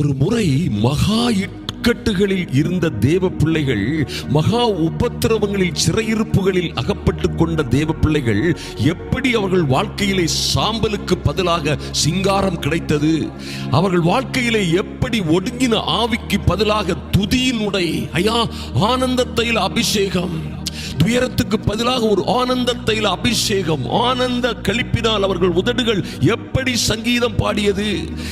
ஒரு முறை மகா இக்கட்டுகளில் இருந்த தேவ பிள்ளைகள் மகா உபத்திரவங்களில் சிறையிருப்புகளில் அகப்பட்டு கொண்ட தேவ பிள்ளைகள் எப்படி அவர்கள் வாழ்க்கையிலே சாம்பலுக்கு பதிலாக சிங்காரம் கிடைத்தது? அவர்கள் வாழ்க்கையிலே எப்படி ஒடுங்கின ஆவிக்கு பதிலாக துதியினுடைய ஐயா ஆனந்தத்தையில் அபிஷேகம்? துயரத்துக்கு பதிலாக ஒரு ஆனந்த தைல அபிஷேகம் ஆனந்த கழிப்பினால் அவர்கள் உதடுகள் எப்படி சங்கீதம் பாடியது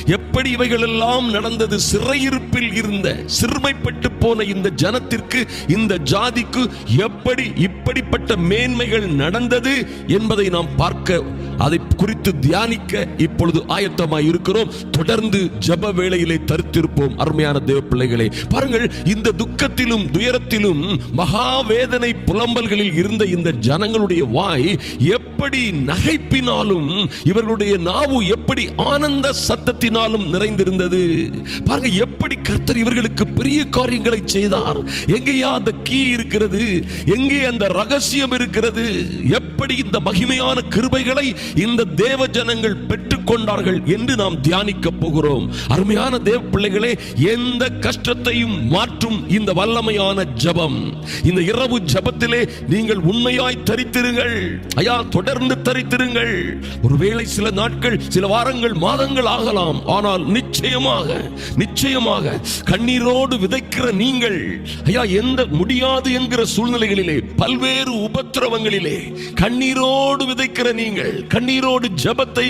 எப்படி இவைகள் எல்லாம் நடந்தது சிறையிருப்பில் இருந்த சிறுமைப்பட்டு போன இந்த ஜனத்திற்கு இந்த ஜாதிக்கு எப்படி இப்படிப்பட்ட மேன்மைகள் நடந்தது என்பதை நாம் பார்க்க அதை குறித்து தியானிக்க இப்பொழுது ஆயத்தமாய் இருக்கிறோம். தொடர்ந்து ஜப வேளையிலே தருத்திருப்போம் அருமையான தேவ பிள்ளைகளே பாருங்கள் இந்த துக்கத்திலும் துயரத்திலும் மகாவேதனை புலம்பல்களில் இருந்த இந்த ஜனங்களுடைய வாய் எப்படி நகைப்பினாலும் இவர்களுடைய நாவு எப்படி ஆனந்த சத்தத்தினாலும் நிறைந்திருந்தது. பாருங்க எப்படி கர்த்தர் இவர்களுக்கு பெரிய காரியங்களை செய்தார். எங்கேயா அந்த கீ இருக்கிறது? எங்கே அந்த ரகசியம் இருக்கிறது? எப்படி இந்த மகிமையான கிருபைகளை இந்த தேவ ஜனங்கள் பெற்றுக்கொண்டார்கள் என்று நாம் தியானிக்க போகிறோம். அருமையான தேவ பிள்ளைகளே எந்த கஷ்டத்தையும் மாற்றும் இந்த வல்லமையான ஜபம். இந்த இரவு ஜபத்திலே ஆண்டவரே நீங்கள் உண்மையாய் தரித்திருங்கள். ஐயா தொடர்ந்து தரித்திருங்கள். ஒருவேளை சில நாட்கள் சில வாரங்கள் மாதங்கள் ஆகலாம். ஆனால் நிச்சயமாக நிச்சயமாக கண்ணீரோடு விதைக்கிற நீங்கள் ஐயா எந்த முடியாது என்கிற சூழ்நிலைகளிலே பல்வேறு உபத்திரவங்களிலே கண்ணீரோடு விதைக்கிற நீங்கள் கண்ணீரோடு ஜபத்தை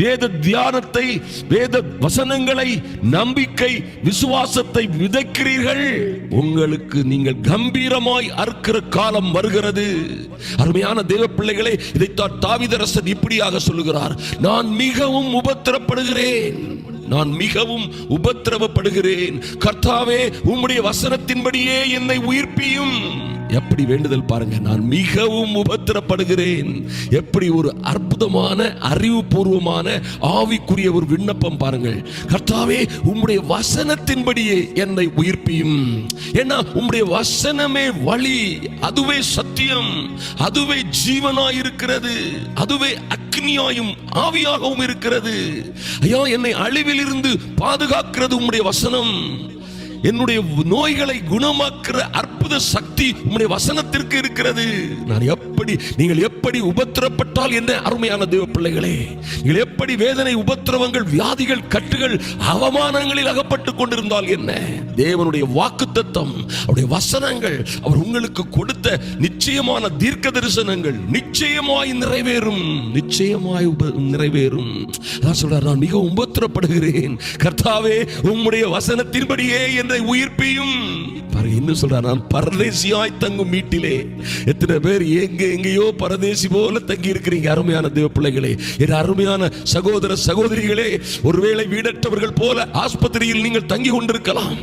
வேத தியானத்தை வேத வசனங்களை நம்பிக்கை விசுவாசத்தை விதைக்கிறீர்கள். உங்களுக்கு நீங்கள் கம்பீரமாய் அறுக்கிற காலம் வருகிறது. அருமையான தேவ பிள்ளைகளை இதைத்தான் தாவிதரசன் இப்படியாக சொல்லுகிறார். நான் மிகவும் உபத்திரப்படுகிறேன். நான் மிகவும் உபத்திரவப்படுகிறேன். கர்த்தாவே உம்முடைய வசனத்தின்படியே என்னை உயிர்ப்பியும். எப்படி வேண்டுதல் பாருங்க நான் மிகவும் உபத்திரப்படுகிறேன். எப்படி ஒரு அற்புதமான அறிவுபூர்வமான ஆவிக்குரிய ஒரு விண்ணப்பம் பாருங்கள். கர்த்தாவே உம்முடைய வசனத்தின்படியே என்னை உயிர்ப்பியும். ஏன்னா உம்முடைய வசனமே வழி அதுவே சத்தியம் அதுவே ஜீவனாய் இருக்கிறது அதுவே அக்னியாயும் ஆவியாகவும் இருக்கிறது. ஐயா என்னை அழிவில் இருந்து பாதுகாக்கிறது உம்முடைய வசனம். என்னுடைய நோய்களை குணமாக்குற அற்புத சக்தி உம்முடைய வசனத்திற்கு இருக்கிறது. நான் எப்படி நீங்கள் எப்படி உபத்திரப்பட்டால் என்ன அருமையான தேவ பிள்ளைகளே? நீங்கள் எப்படி வேதனை உபத்திரவங்கள் வியாதிகள் கட்டுகள் அவமானங்களில் அகப்பட்டு கொண்டிருந்தால் என்ன? தேவனுடைய வாக்கு தத்தம் அவருடைய வசனங்கள் அவர் உங்களுக்கு கொடுத்த நிச்சயமான தீர்க்க தரிசனங்கள் நிச்சயமாய் நிறைவேறும் நிச்சயமாய் நிறைவேறும். அதான் சொல்றார் நான் மிகவும் உபத்திரப்படுகிறேன். கர்த்தாவே உம்முடைய வசனத்தின்படியே என்னை உயிர்ப்பியும். என்ன இன்னும் சொல்றார் நான் பரதேசியாய் தங்கும் வீட்டிலே. எத்தனை பேர் எங்க எங்கேயோ பரதேசி போல தங்கி இருக்கிறீங்க அருமையான தேவ பிள்ளைகளே. என் அருமையான சகோதர சகோதரிகளே ஒருவேளை வீடற்றவர்கள் போல ஆஸ்பத்திரியில் நீங்கள் தங்கி கொண்டிருக்கலாம்.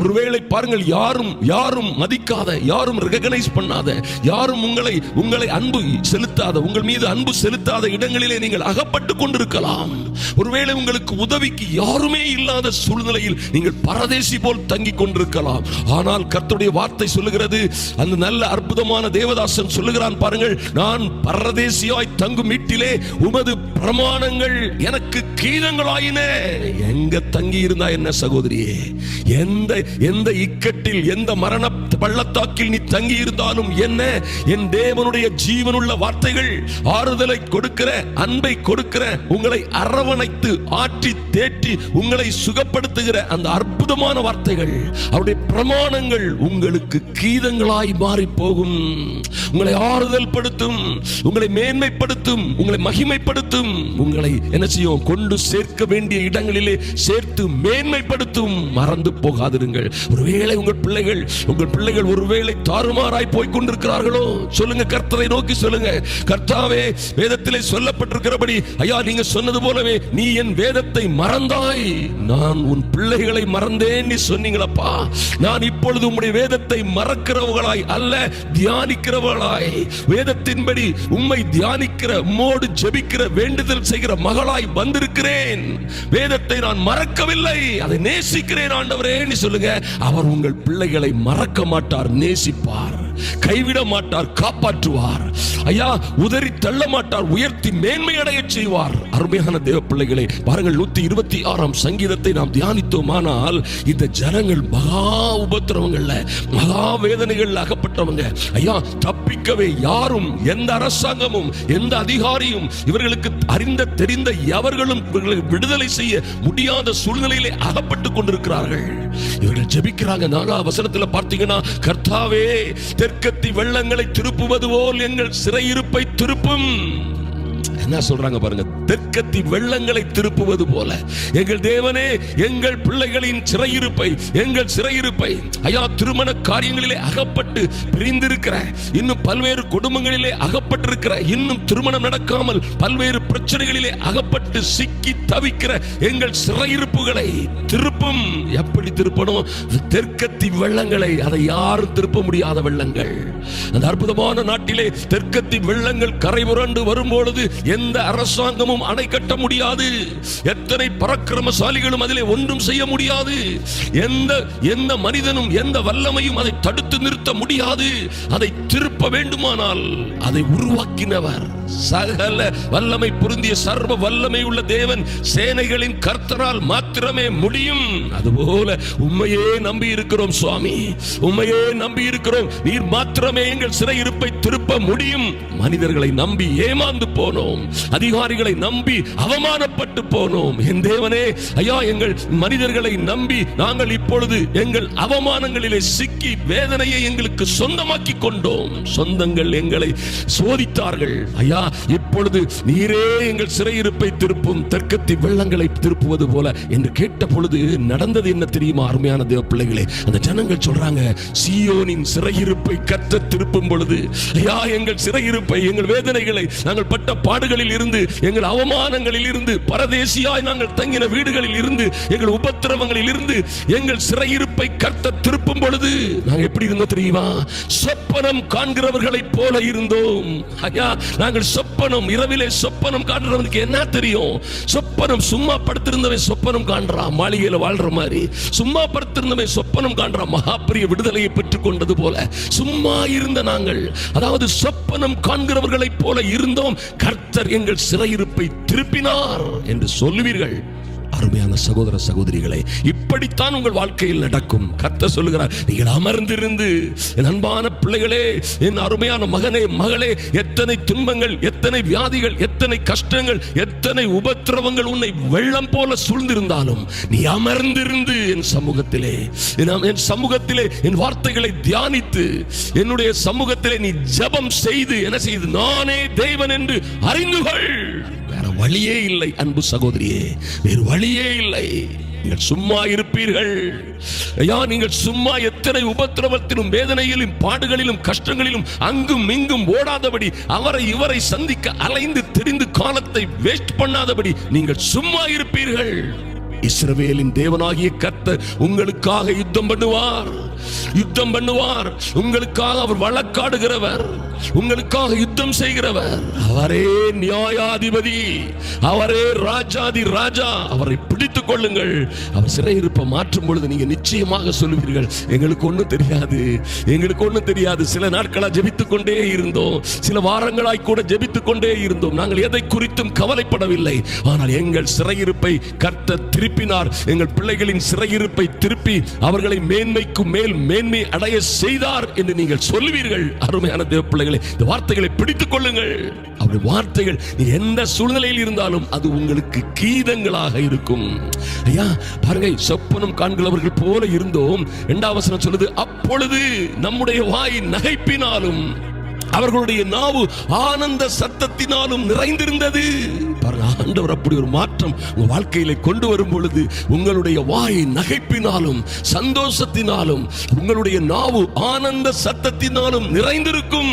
ஒருவேளை பாருங்கள் யாரும் யாரும் மதிக்காத யாரும் ரெகனைஸ் பண்ணாத யாரும் உங்களை உங்களை அன்பு செலுத்தாத உங்கள் மீது அன்பு செலுத்தாத இடங்களிலே நீங்கள் அகப்பட்டு கொண்டிருக்கலாம். ஒருவேளை உங்களுக்கு உதவிக்கு யாருமே இல்லாத சூழ்நிலையில் நீங்கள் பரதேசி போல் தங்கி கொண்டிருக்கலாம். ஆனால் கர்த்தருடைய வார்த்தை சொல்லுகிறது அந்த நல்ல அற்புதமான தேவதாசன் சொல்லுகிறான் பாருங்கள் நான் பரதேசியாய் தங்கும் வீட்டிலே உமது பிரமாணங்கள் எனக்கு கீதங்களாயின. எங்க தங்கி இருந்தா என்ன சகோதரியே? எந்த எந்த இக்கட்டில் எந்த மரண பள்ளத்தாக்கில் நீ தங்கி இருந்தாலும் என்ன? என் தேவனுடைய ஜீவனுள்ள வார்த்தைகள் ஆறுதலை கொடுக்கிற அன்பை கொடுக்கிற உங்களை அரவணைத்து ஆற்றி தேற்றி உங்களை சுகப்படுத்துகிற அந்த அற்புதமான வார்த்தை ஆசைகள் அவருடைய பிரமாணங்கள் உங்களுக்கு கீதங்களாய் மாறி போகும் உங்களை ஆறுதல் படுத்தும் உங்களை மேன்மைப்படுத்தும் உங்களை மகிமைப்படுத்தும் உங்களை என்ன செய்யும் கொண்டு சேர்க்க வேண்டிய இடங்களிலே சேர்த்து மேன்மைப்படுத்தும். மறந்து போகாதிருங்கள். ஒருவேளை உங்கள் பிள்ளைகள் உங்கள் பிள்ளைகள் ஒருவேளை தாறுமாறாய் போய் கொண்டிருக்கிறார்களோ சொல்லுங்க கர்த்தரை நோக்கி சொல்லுங்க. கர்த்தாவே வேதத்திலே சொல்லப்பட்டிருக்கிறபடி ஐயா நீங்க சொன்னது போலவே நீ என் வேதத்தை மறந்தாய். நான் உன் பிள்ளைகளை மறந்தேன் நீ சொன்னீங்களப்பா. நான் இப்பொழுது உம்முடைய வேதத்தை மறக்கிறவர்களாய் அல்ல தியானிக்கிறவர்களாய். வேதத்தின்படி உம்மை தியானிக்கிற உம்மோடு ஜெபிக்கிற வேண்டுதல் செய்கிற மகளாய் வந்திருக்கிறேன். வேதத்தை நான் மறக்கவில்லை. அதை நேசிக்கிறேன் ஆண்டவரே சொல்லுங்க. அவர் உங்கள் பிள்ளைகளை மறக்க மாட்டார் நேசிப்பார். கைவிட மாட்டார் காப்பாற்றுவார். ஐயா உதறி தள்ள மாட்டார் உயர்த்தி மேன்மை அடைய செய்வார். அருமையான தேவ பிள்ளைகளே பாருங்கள் நூத்தி இருபத்தி ஆறாம் சங்கீதத்தை நாம் தியானித்தோமானால் இந்த ஜனங்கள் மகா உபத்திரவங்கள்ல மகா வேதனைகள் அகப்பட்டவங்க. ஐயா தப்பிக்கவே யாரும் எந்த அரசாங்கமும் எந்த அதிகாரியும் இவர்களுக்கு அறிந்த தெரிந்த எவர்களும் இவர்களை விடுதலை செய்ய முடியாத சூழ்நிலையிலே அகப்பட்டு கொண்டிருக்கிறார்கள். இவர்கள் ஜெபிக்கிறாங்க. நாலா வசனத்துல பார்த்தீங்கன்னா கர்த்தாவே தெற்கத்தி வெள்ளங்களை திருப்புவது போல் எங்கள் சிறையிருப்பை திருப்பும். என்ன சொல்றாங்க பாருங்க? தெற்கத்தி வெள்ளங்களை திருப்புவது போல. எங்கள் தேவனே எங்கள் பிள்ளைகளின் சிறையிருப்பை எங்கள் சிறையிருப்பை ஐயா திருமண காரியங்களிலே அகப்பட்டு பிரிந்திருக்கிற இன்னும் பல்வேறு குடும்பங்களிலே அகப்பட்டிருக்கிற இன்னும் திருமணம் நடக்காமல் பல்வேறு பிரச்சனைகளிலே அகப்பட்டு சிக்கி தவிக்கிற எங்கள் சிறையிருப்புகளை திரு திருப்பும். எப்படி திருப்பணும்? தெற்கத்தி வெள்ளங்களை அதை யாரும் திருப்ப முடியாத வெள்ளங்கள். அந்த அற்புதமான நாட்டிலே தெற்கத்தி வெள்ளங்கள் கரை புரண்டு வரும்பொழுது எந்த அரசாங்கமும் அணை கட்ட முடியாது. எத்தனை பரக்கிரமசாலிகளும் அதிலே ஒன்றும் செய்ய முடியாது. எந்த எந்த மனிதனும் எந்த வல்லமையும் அதை தடுத்து நிறுத்த முடியாது. அதை திருப்ப வேண்டுமானால் அதை உருவாக்கினவர். சகல வல்லமை பொருந்திய சர்வ வல்லமை உள்ள தேவன் சேனைகளின் கர்த்தரால் மாத்திரமே முடியும். அதுபோல உண்மையே நம்பி இருக்கிறோம் சுவாமி. உண்மையே நம்பி இருக்கிறோம். நீர் மாத்திரமே எங்கள் சிறையிருப்பை திருப்ப முடியும். மனிதர்களை நம்பி ஏமாந்து போனோம். அதிகாரிகளை நம்பி அவமானப்பட்டு போனோம். என் தேவனே ஐயா எங்கள் மனிதர்களை நம்பி நாங்கள் இப்பொழுது எங்கள் அவமானங்களிலே சிக்கி வேதனையை எங்களுக்கு சொந்தமாக்கி கொண்டோம். சொந்தங்கள் எங்களை சோதித்தார்கள். ஐயா இப்பொழுது நீரே எங்கள் சிறையிருப்பை திருப்பும் தெற்கத்தி வெள்ளங்களை திருப்புவது போல என்று கேட்ட பொழுது நடந்தது என்ன தெரியுமா அருமையான தேவ பிள்ளைகளே? அந்த ஜனங்கள் சொல்றாங்க சியோனின் சிறையிருப்பை கத்த திருப்பும் பொழுது ஐயா எங்கள் சிறையிருப்பை எங்கள் வேதனைகளை நாங்கள் பட்ட பாடுகளில் இருந்து எங்கள் அவமானங்களில் இருந்து பரதேசியாய் நாங்கள் தங்கின வீடுகளில் இருந்து எங்கள் உபத்திரவங்களில் இருந்து எங்கள் சிறையிருப்பை கர்த்த திருப்பும் பொழுது நாங்கள் எப்படி இருந்தோம் தெரியுமா? சொப்பனம் காண்கிறவர்களைப் போல இருந்தோம். ஐயா நாங்கள் சொப்பனம் இரவிலே சொப்பனம் காண்றவனுக்கு என்ன தெரியும்? சொப்பனம் சும்மா படுத்திருந்தவன் சொப்பனம் காண்றான். வாழ் வாழ்ற மாதிரி. சும்மா படுத்திருந்தமை சொப்பனம் காண்ற மகாபெரிய விடுதலையை பெற்றுக் கொண்டது போல சும்மா இருந்த நாங்கள். அதாவது சொப்பனம் காண்கிறவர்களைப் போல இருந்தோம். கர்த்தர் எங்கள் சிறையிருப்பை திருப்பினார் என்று சொல்லுவீர்கள். அருமையான சகோதர சகோதரிகளை இப்படித்தான் உங்கள் வாழ்க்கையில் நடக்கும். கத்த சொல்லுகிறார் நீங்கள் அமர்ந்திருந்து என் அன்பான பிள்ளைகளே என் அருமையான மகனே மகளே எத்தனை துன்பங்கள் எத்தனை வியாதிகள் எத்தனை கஷ்டங்கள் எத்தனை உபத்திரவங்கள் உன்னை வெள்ளம் போல சூழ்ந்திருந்தாலும் நீ அமர்ந்திருந்து என் சமூகத்திலே என் என் சமூகத்திலே என் வார்த்தைகளை தியானித்து என்னுடைய சமூகத்திலே நீ ஜெபம் செய்து என்ன செய்து நானே தேவன் என்று அறிந்துகள். வேற வழியே இல்லை அன்பு சகோதரியே வேறு வழியே இல்லை. நீங்கள் சும்மா இருப்பீர்கள். ஐயா நீங்கள் சும்மா எத்தனை உபத்திரவத்திலும் வேதனையிலும் பாடுகளிலும் கஷ்டங்களிலும் அங்கும் இங்கும் ஓடாதபடி அவரை இவரை சந்திக்க அலைந்து தெரிந்து காலத்தை வேஸ்ட் பண்ணாதபடி நீங்கள் சும்மா இருப்பீர்கள். இஸ்ரவேலின் தேவனாகிய கத்த உங்களுக்காக யுத்தம் பண்ணுவார். யுத்தம் பண்ணுவார். உங்களுக்காக அவர் வழக்காடுகிறவர். உங்களுக்காக யுத்தம் செய்கிறவர். அவரே நியாயாதிபதி. அவரே ராஜாதி ராஜா. அவரை பிடித்துக் கொள்ளுங்கள். அவர் சிறையிருப்பை மாற்றும் பொழுது நீங்க நிச்சயமாக சொல்லுவீர்கள். எங்களுக்கு ஒண்ணும் தெரியாது. எங்களுக்கு ஒண்ணும் தெரியாது. சில நாட்களா ஜெபித்துக் கொண்டே இருந்தோம். சில வாரங்களாய் கூட ஜெபித்துக் கொண்டே இருந்தோம். நாங்கள் எதை குறித்தும் கவலைப்படவில்லை. ஆனால் எங்கள் சிறையிருப்பை கர்த்த திருப்பினார். எங்கள் பிள்ளைகளின் சிறையிருப்பை திருப்பி அவர்களை மேன்மைக்கு மேல் மேன்மை அடைய செய்தார் என்று நீங்கள் சொல்லுவீர்கள். அருமையான தேவ பிள்ளைகளை இந்த வார்த்தைகளை பிடித்துக் கொள்ளுங்கள். அவருடைய வார்த்தைகள் நீ எந்த சூழ்நிலையில் இருந்தாலும் அது உங்களுக்கு கீதங்களாக இருக்கும். ஐயா பாருங்க சொப்பனம் காண்கிறவர்கள் போல இருந்தோம். இரண்டாவசனம் சொல்லுது அப்பொழுது நம்முடைய வாய் நகைப்பினாலும் அவர்களுடைய நாவு ஆனந்த சத்தத்தினாலும் நிறைந்திருந்தது. பாருங்க ஆண்டவர் அப்படி ஒரு மாற்றம் உங்க வாழ்க்கையில கொண்டு வரும் பொழுது உங்களுடைய வாய் நகைப்பினாலும் சந்தோஷத்தினாலும் உங்களுடைய நாவு ஆனந்த சத்தத்தினாலும் நிறைந்திருக்கும்.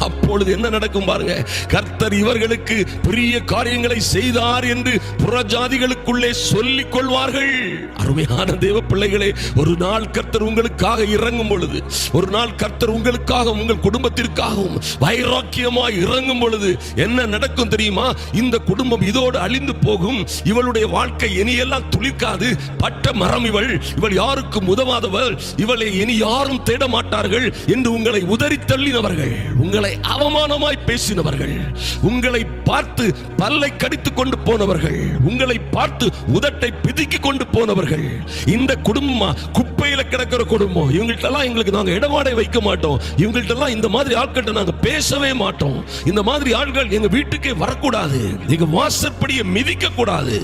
அப்பொழுது என்ன நடக்கும் பாருங்க? கர்த்தர் இவர்களுக்கு பெரிய காரியங்களை செய்தார் என்று புறஜாதிகளுக்குள்ளே சொல்லிக் கொள்வார்கள். அருமையான தேவ பிள்ளைகளே ஒரு நாள் கர்த்தர் உங்களுக்காக இறங்கும் பொழுது ஒரு நாள் கர்த்தர் உங்களுக்காக உங்கள் குடும்பத்திற்காகவும் வைராக்கியமாய் இறங்கும் பொழுது என்ன நடக்கும் தெரியுமா? இந்த குடும்பம் இதோடு அழிந்து போகும். இவளுடைய வாழ்க்கை இனியெல்லாம் துளிக்காது பட்ட மரம் இவள் இவள் யாருக்கும் உதவாதவள். இவளை இனி யாரும் தேட மாட்டார்கள் என்று உங்களை உதறி தள்ளினவர்கள். உங்களை அவமானமாய் பேசினவர்கள் உங்களை பார்த்து பல்லை கடித்து கொண்டு போனவர்கள் உங்களை பார்த்து உதட்டை பிதுக்கி கொண்டு போனவர்கள் இந்த குடும்பமா குப்பையில கிடக்கிற குடும்பம் இவங்கள்ட்ட எல்லாம் எங்களுக்கு நாங்க இடமாடை வைக்க மாட்டோம். இவங்கள்ட்ட எல்லாம் இந்த மாதிரி ஆட்கள்ட்ட நாங்க பேசவே மாட்டோம். இந்த மாதிரி ஆட்கள் எங்க வீட்டுக்கே வரக்கூடாது எங்க வாசற்படியை மிதிக்க கூடாது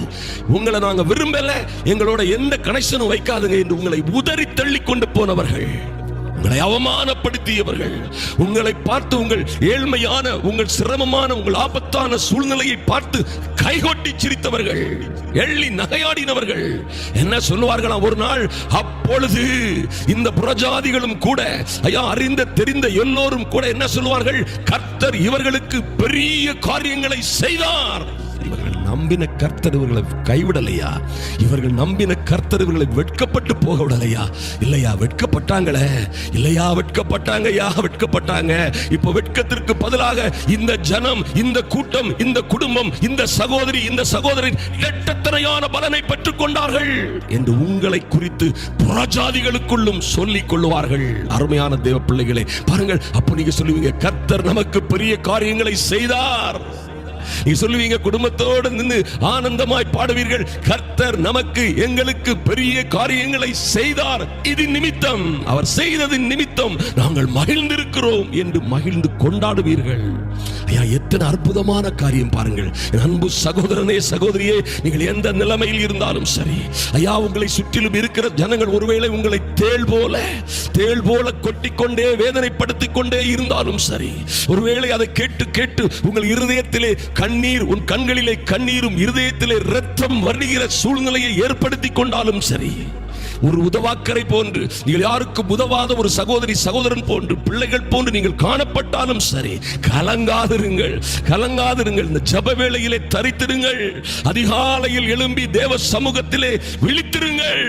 உங்களை நாங்க விரும்பல எங்களோட எந்த கனெக்ஷனும் வைக்காதுங்க என்று உங்களை உதறி தள்ளி கொண்டு போனவர்கள். உங்களை அவமானப்படுத்தியவர்கள் உங்களை பார்த்து உங்கள் ஏழ்மையான உங்கள் சிரமமான உங்கள் ஆபத்தான சூழ்நிலையை பார்த்து கைகொட்டி சிரித்தவர்கள் எள்ளி நகையாடினவர்கள். என்ன சொல்லுவார்களாம்? ஒரு நாள் அப்பொழுது இந்த புறஜாதிகளும் கூட ஐயா அறிந்த தெரிந்த எல்லோரும் கூட என்ன சொல்லுவார்கள்? கர்த்தர் இவர்களுக்கு பெரிய காரியங்களை செய்தார். நம்பின கர்த்தர் இவர்களை கைவிடலையா? இவர்கள் நம்பின கர்த்தர் இவர்களை வெட்கப்பட்டு போக விடலையா? இல்லையா வெட்கப்பட்டாங்களே? இல்லையா வெட்கப்பட்டாங்க? யா வெட்கப்பட்டாங்க? இப்போ வெட்கத்திற்கு பதிலாக இந்த ஜனம் இந்த கூட்டம் இந்த குடும்பம் இந்த சகோதரி இந்த சகோதரின் எட்டத்தனையான பலனை பெற்றுக் கொண்டார்கள் என்று உங்களை குறித்து புறஜாதிகளுக்குள்ளும் சொல்லிக் கொள்வார்கள் அருமையான தேவ பிள்ளைகளை பாருங்கள் அப்ப நீங்க சொல்லுவீங்க கர்த்தர் நமக்கு பெரிய காரியங்களை செய்தார். நீ சொல்லுவீங்க குடும்பத்தோடு நின்று ஆனந்தமாய் பாடுவீர்கள். கர்த்தர் நமக்கு எங்களுக்கு பெரிய காரியங்களை செய்தார். இது நிமித்தம் அவர் செய்ததின் நிமித்தம் நாங்கள் மகிழ்ந்திருக்கிறோம் என்று மகிழ்ந்து கொண்டாடுவீர்கள். ஐயா எத்தனை அற்புதமான காரியம் பாருங்கள். என் அன்பு சகோதரனே சகோதரியே நீங்கள் எந்த நிலைமையில் இருந்தாலும் சரி. ஐயா உங்களை சுற்றிலும் இருக்கிற ஜனங்கள் ஒருவேளை உங்களை தேள் போல தேள் போல கொட்டிக்கொண்டே வேதனைப்படுத்திக் கொண்டே இருந்தாலும் சரி. ஒருவேளை அதை கேட்டு கேட்டு உங்கள் இருதயத்திலே கண்ணீர் உன் கண்களிலே கண்ணீரும் இருதயத்திலே ரத்தம் வருகிற சூழ்நிலையை ஏற்படுத்தி கொண்டாலும் சரி. ஒரு உதவாக்கரை போன்று நீங்கள் யாருக்கும் உதவாத ஒரு சகோதரி சகோதரன் போன்று பிள்ளைகள் போன்று நீங்கள் காணப்பட்டாலும் சரி கலங்காதிருங்கள் கலங்காதிருங்கள். இந்த ஜப வேளையிலே தரித்திருங்கள். அதிகாலையில் எழும்பி தேவ சமூகத்திலே விழித்திருங்கள்.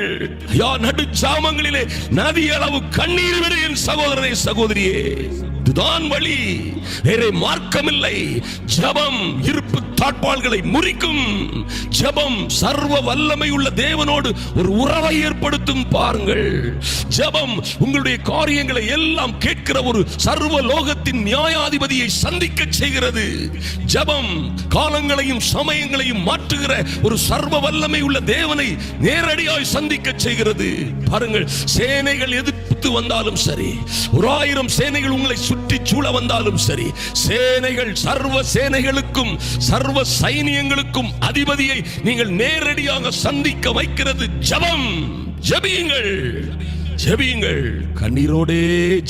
யா நடு ஜாமங்களிலே நதி அளவு கண்ணீர் விட என் சகோதரனை சகோதரியே. இதுதான் வழி. வேற மார்க்கமில்லை. ஜபம் இருப்பு தாட்பால்களை முறிக்கும். ஜபம் சர்வ வல்லமை உள்ள தேவனோடு ஒரு உறவை ஏற்படுத்தும் பாருங்கள். ஜபம் உங்களுடைய காரியங்களை எல்லாம் கேட்கிற ஒரு சர்வ லோகத்தின் நியாயாதிபதியை சந்திக்க செய்கிறது. ஜபம் காலங்களையும் சமயங்களையும் மாற்றுகிற ஒரு சர்வ வல்லமை உள்ள தேவனை நேரடியாய் சந்திக்க செய்கிறது. பாருங்கள் சேனைகள் எதிர்த்து வந்தாலும் சரி ஒரு ஆயிரம் சேனைகள் உங்களை சுற்றி சூழ வந்தாலும் சரி சேனைகள் சர்வ சேனைகளுக்கும் சர்வ சைனியங்களுக்கும் அதிபதியை நீங்கள் நேரடியாக சந்திக்க வைக்கிறது ஜபம். ஜபியுங்கள். ஜெபியுங்கள். கண்ணீரோடே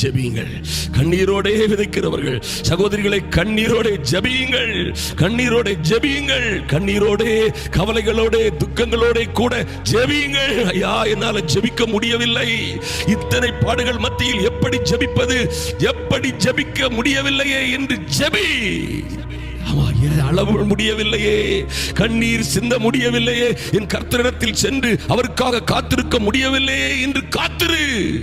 ஜெபியுங்கள். கண்ணீரோடே விதைக்கிறவர்கள். சகோதரிகளை கண்ணீரோடே ஜெபியுங்கள். கண்ணீரோடே ஜெபியுங்கள். கண்ணீரோடே கவலைகளோடே துக்கங்களோட கூட ஜெபியுங்கள். ஐயா என்னால ஜெபிக்க முடியவில்லை. இத்தனை பாடுகள் மத்தியில் எப்படி ஜெபிப்பது? எப்படி ஜெபிக்க முடியவில்லையே என்று ஜெபி. அளவு முடியவில்லையே. கண்ணீர் சிந்த முடியவில்லையே. என் கர்த்தரிடத்தில் சென்று அவருக்காக காத்திருக்க முடியவில்லையே என்று காத்திரு.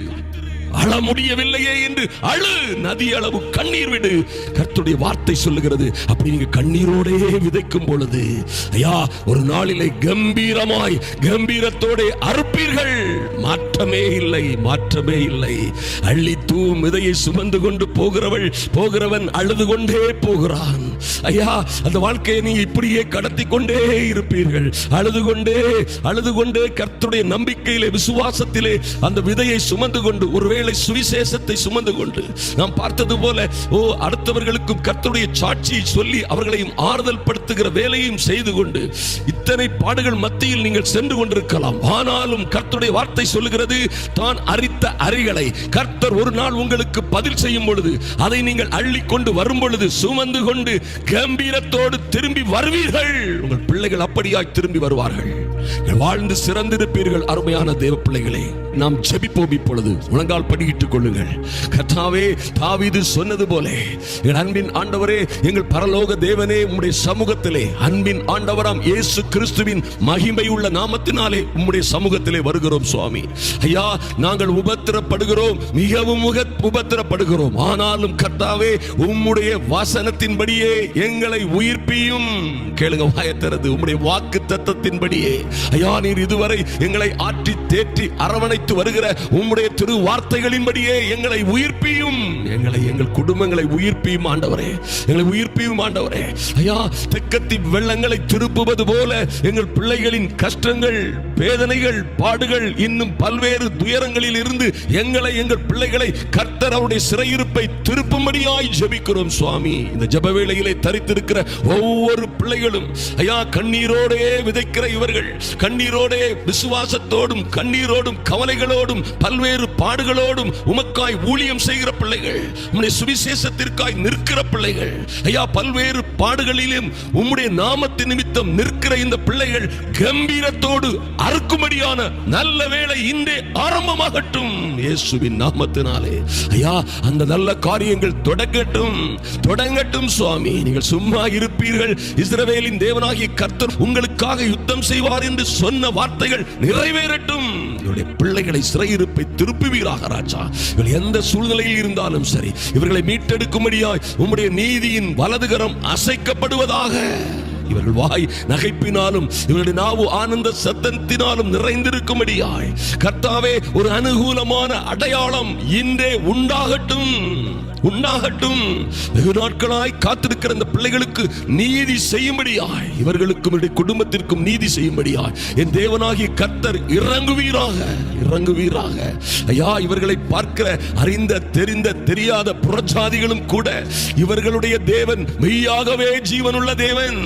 அழ முடியவில்லையே என்று அழு. நதி அளவு கண்ணீர் விடு. கர்த்துடைய வார்த்தை சொல்லுகிறது. அப்படி நீங்க கண்ணீரோடே விதைக்கும் பொழுது ஐயா ஒரு நாளிலே கம்பீரமாய் கம்பீரத்தோட அறுப்பீர்கள். மாற்றமே இல்லை மாற்றமே இல்லை. அள்ளி தூ விதையை சுமந்து கொண்டு போகிறவள் போகிறவன் அழுது கொண்டே போகிறான். ஐயா அந்த வாழ்க்கையை நீ இப்படியே கடத்தி கொண்டே இருப்பீர்கள். அழுது கொண்டே அழுது கொண்டே கர்த்தருடைய நம்பிக்கையிலே விசுவாசத்திலே அந்த விதையை சுமந்து கொண்டு ஒருவேளை சுவிசேஷத்தை சுமந்து கொண்டு நாம் பார்த்தது போல ஓ அடுத்தவர்களுக்கும் கர்த்தருடைய சாட்சியை சொல்லி அவர்களையும் ஆறுதல் படுத்துகிற வேலையும் செய்து கொண்டு இத்தனை பாடுகள் மத்தியில் நீங்கள் சென்று கொண்டிருக்கலாம். ஆனாலும் கர்த்தருடைய வார்த்தை சொல்லுகிறது தான் அரித்த அறிகளை. கர்த்தர் ஒரு நாள் நான் உங்களுக்கு பதில் செய்யும் பொழுது அதை நீங்கள் அள்ளி கொண்டு வரும் பொழுது சுமந்து கொண்டு கம்பீரத்தோடு திரும்பி வருவீர்கள். உங்கள் பிள்ளைகள் அப்படியாய் திரும்பி வருவார்கள். வாழ்ந்து சிறந்திருப்பீர்கள் அருமையான தேவ பிள்ளைகளே. நாம் ஜெபிப்போம் இப்பொழுது. முழங்கால் படியிட்டுக் கொள்ளுங்கள். கர்த்தாவே தாவிது சொன்னது போல எங்கள் அன்பின் ஆண்டவரே எங்கள் பரலோக தேவனே உம்முடைய சமூகத்திலே அன்பின் ஆண்டவராம் இயேசு கிறிஸ்துவின் மகிமை உள்ள நாமத்தினாலே உம்முடைய சமூகத்திலே வருகிறோம் சுவாமி. ஐயா நாங்கள் உப உபத்திரப்படுகிறோம். மிகவும் முக உபத்திரப்படுகிறோம். ஆனாலும் கர்த்தாவே உம்முடைய வசனத்தின்படியே எங்களை உயிர்ப்பியும். கேளுங்க வாயத்திறது உம்முடைய வாக்கு தத்தத்தின்படியே. ஐயா நீர் இதுவரை எங்களை ஆற்றி தேற்றி அரவணைத்து வருகிற உம்முடைய திரு வார்த்தைகளின்படியே எங்களை உயிர்ப்பியும். எங்களை எங்கள் குடும்பங்களை உயிர்ப்பியும் ஆண்டவரே. எங்களை உயிர்ப்பியும் ஆண்டவரே. ஐயா தெக்கத்தி வெள்ளங்களை திருப்புவது போல எங்கள் பிள்ளைகளின் கஷ்டங்கள் வேதனைகள் பாடுகள் இன்னும் பல்வேறு துயரங்களில் இருந்து எங்களை எங்கள் பிள்ளைகளை கர்த்தர் அவருடைய சிறையிருப்பை திருப்பும்படியாய் ஜபிக்கிறோம் சுவாமி. இந்த ஜப வேளையிலே தரித்திருக்கிற ஒவ்வொரு பிள்ளைகளும் ஐயா கண்ணீரோடே விதைக்கிற இவர்கள் கண்ணீரோடே விசுவாசத்தோடும் கண்ணீரோடும் கவலைகளோடும் பல்வேறு பாடுகளோடும் உமக்காய் ஊழியம் செய்கிற பிள்ளைகள் உம்முடைய சுவிசேஷத்திற்காய் நிற்கிற பிள்ளைகள் ஐயா பல்வேறு பாடுகளிலும் உம்முடைய நாமத்து நிமித்தம் நிற்கிற இந்த பிள்ளைகள் கம்பீரத்தோடு அறுக்கும்படியான நல்ல வேளை இன்றே ஆரம்பமாகட்டும் இயேசுவின் நாமத்தினாலே. ஐயா அந்த நல்ல காரியங்கள் தொடங்கட்டும். தொடங்கட்டும் சுவாமி. நீங்கள் சும்மா இருப்பீர்கள். இஸ்ரவேலின் தேவனாகிய கர்த்தர் உங்களுக்காக யுத்தம் செய்வார் என்று சொன்ன வார்த்தைகள் நிறைவேறட்டும். இவருடைய பிள்ளைகளை சிறையிருப்பை திருப்புவீராக ராஜா. இவர்கள் எந்த சூழ்நிலையில் இருந்தாலும் சரி இவர்களை மீட்டெடுக்கும்படியாய் உம்முடைய நீதியின் வலதுகரம் அசைக்கப்படுவதாக. இவர்கள் வாய் நகைப்பினாலும் இவருடைய நாவு ஆனந்த சத்தத்தினாலும் நிறைந்திருக்கும்படியாய். கர்த்தாவே ஒரு அனுகூலமான அடையாளம் இன்றே உண்டாகட்டும். உண்டாகட்டும். வெகு நாட்களாய் காத்திருக்கிற இந்த பிள்ளைகளுக்கு நீதி செய்யும்படியாய். இவர்களுக்கும் குடும்பத்திற்கும் நீதி செய்யும்படியாய். என் தேவனாகி கர்த்தர் இறங்குவீராக இறங்குவீராக. ஐயா இவர்களை பார்க்கிற அறிந்த தெரிந்த தெரியாத புறச்சாதிகளும் கூட இவர்களுடைய தேவன் மெய்யாகவே ஜீவனுள்ள தேவன்.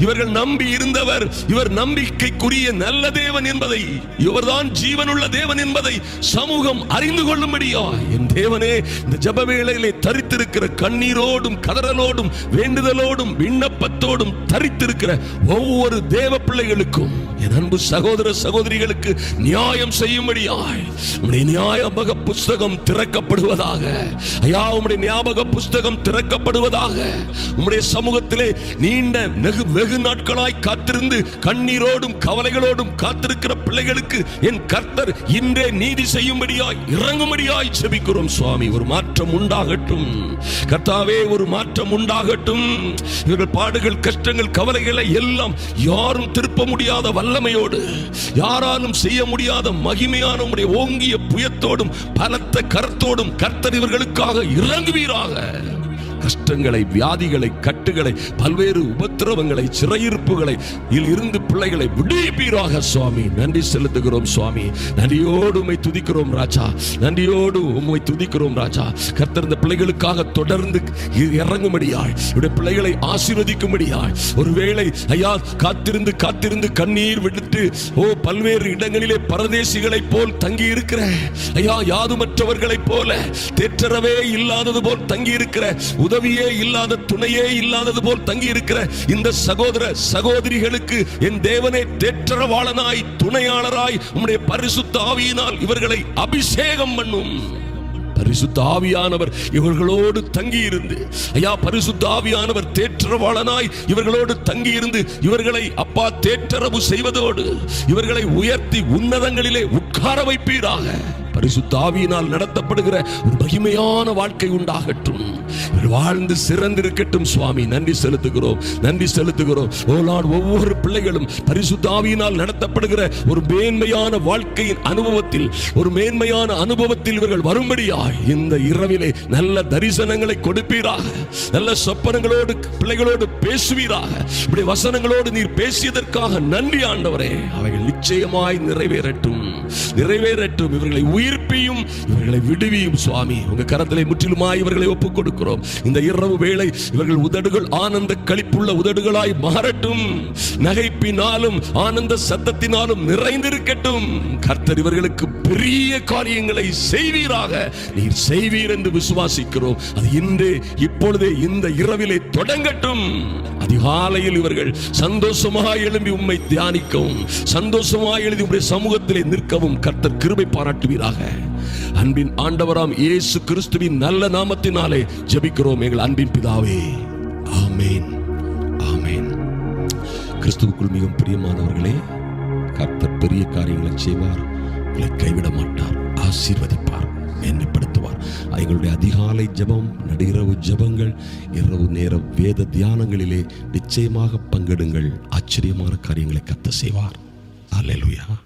இவர்கள் நம்பி இருந்தவர் இவர் நம்பிக்கைக்குரிய நல்ல தேவன் என்பதை இவர்தான் ஜீவனுள்ள தேவன் என்பதை சமூகம் அறிந்து கொள்ளும்படியா? என் தேவனே இந்த ஜப வேளையிலே தரித்திருக்கிற கண்ணீரோடும் கதறலோடும் வேண்டுதலோடும் விண்ணப்பத்தோடும் தரித்திருக்கிற ஒவ்வொரு தேவ பிள்ளைகளுக்கும் என் அன்பு சகோதர சகோதரிகளுக்கு நியாயம் செய்யும்படியாய் உடைய ஞாபக புஸ்தகம் திறக்கப்படுவதாக ஐயா உம்முடைய ஞாபக புஸ்தகம் திறக்கப்படுவதாக உம்முடைய சமூகத்திலே நீண்ட நெகு வெகு நாட்களாய் காத்திருந்து கண்ணீரோடும் கவலைகளோடும் காத்திருக்கிற பிள்ளைகளுக்கு என் கர்த்தர் இன்றே நீதி செய்யும்படியாய் இறங்கும்படியாய் செபிக்கிறோம் சுவாமி. ஒரு மாற்றம் உண்டாகட்டும். கர்த்தாவே ஒரு மாற்றம் உண்டாகட்டும். இவர்கள் பாடுகள் கஷ்டங்கள் கவலைகளை எல்லாம் யாரும் திருப்ப முடியாத வல்லமையோடு யாராலும் செய்ய முடியாத மகிமையான உம்முடைய ஓங்கிய புயத்தோடும் பலத்த கரத்தோடும் கர்த்தர் இவர்களுக்காக இறங்குவீராக. கஷ்டங்களை வியாதிகளை கட்டுகளை பல்வேறு உபத்திரவங்களை சிறையிருப்புகளை இருந்து பிள்ளைகளை விடுவிப்பீராக சுவாமி. நன்றி செலுத்துகிறோம் சுவாமி. நன்றியோடு உண்மை துதிக்கிறோம் ராஜா. நன்றியோடு உண்மை துதிக்கிறோம் ராஜா. கர்த்தர் இந்த பிள்ளைகளுக்காக தொடர்ந்து இறங்கும்படியாய் இவருடைய பிள்ளைகளை ஆசீர்வதிக்கும்படியாய் ஒருவேளை ஐயா காத்திருந்து காத்திருந்து கண்ணீர் விடுத்து ஓ பல்வேறு இடங்களிலே பரதேசிகளை போல் தங்கி இருக்கிற ஐயா யாதுமற்றவர்களைப் போல தேற்றரவே இல்லாதது போல் தங்கி இருக்கிற உதவியே இல்லாத துணையே இல்லாதது போல் தங்கி இருக்கிற இந்த சகோதர சகோதரிகளுக்கு என் தேவனே தேற்றரவாளனாய் துணையாளராய் உம்முடைய பரிசுத்த ஆவியினால் இவர்களை அபிஷேகம் பண்ணும். பரிசுத்த ஆவியானவர் இவர்களோடு தங்கி இருந்து ஐயா பரிசுத்த ஆவியானவர் தேற்றரவாளனாய் இவர்களோடு தங்கி இருந்து இவர்களை அப்பா தேற்றரவு செய்வதோடு இவர்களை உயர்த்தி உன்னதங்களிலே உட்கார வைப்பீராக. பரிசுத்தாவியினால் நடத்தப்படுகிற ஒரு மகிமையான வாழ்க்கை உண்டாகட்டும். வாழ்ந்து சிறந்திருக்கட்டும் சுவாமி. நன்றி செலுத்துகிறோம். நன்றி செலுத்துகிறோம். ஓ ஒவ்வொரு பிள்ளைகளும் பரிசுத்தாவியினால் நடத்தப்படுகிற ஒரு மேன்மையான வாழ்க்கையின் அனுபவத்தில் ஒரு மேன்மையான அனுபவத்தில் இவர்கள் வரும்படியாய் இந்த இரவிலே நல்ல தரிசனங்களை கொடுப்பீராக. நல்ல சொப்பனங்களோடு பிள்ளைகளோடு பேசுவீராக. இப்படி வசனங்களோடு நீர் பேசியதற்காக நன்றி ஆண்டவரே. அவைகள் நிச்சயமாய் நிறைவேறட்டும். நிறைவேறட்டும். இவர்களை உயிர் உயிர்ப்பியும் இவர்களை விடுவியும் சுவாமி. உங்க கரத்திலே முற்றிலுமாய் இவர்களை ஒப்புக் கொடுக்கிறோம் இந்த இரவு வேளை இவர்கள் உதடுகள் ஆனந்த களிப்புள்ள உதடுகளாய் மாறட்டும். நகைப்பினாலும் ஆனந்த சத்தத்தினாலும் நிறைந்திருக்கட்டும். கர்த்தர் இவர்களுக்கு பெரிய காரியங்களை செய்வீராக. நீர் செய்வீர் என்று விசுவாசிக்கிறோம். அது இன்று இப்பொழுதே இந்த இரவிலே தொடங்கட்டும். அதிகாலையில் இவர்கள் சந்தோஷமாக எழும்பி உண்மை தியானிக்கவும் சந்தோஷமாக எழுதி உடைய சமூகத்திலே நிற்கவும் கர்த்தர் கிருபை பாராட்டுவீராக. அன்பின் ஆண்டவராம் இயேசு கிறிஸ்துவின் நல்ல நாமத்தினாலே ஜெபிக்கிறோம் எங்கள் அன்பின் பிதாவே. ஆமேன். கிறிஸ்துவுக்குள் மிகவும் பிரியமானவர்களே கர்த்தர் பெரிய காரியங்களை செய்வார் உங்களை கைவிட மாட்டார் ஆசீர்வதிப்பார். மேன்மைப்படுத்துவார். எங்களுடைய அதிகாலை ஜெபம் நடுஇரவு ஜெபங்கள் இரவு நேர வேத தியானங்களிலே நிச்சயமாக பங்கெடுங்கள். ஆச்சரியமான காரியங்களை கத்த செய்வார். அல்லேலூயா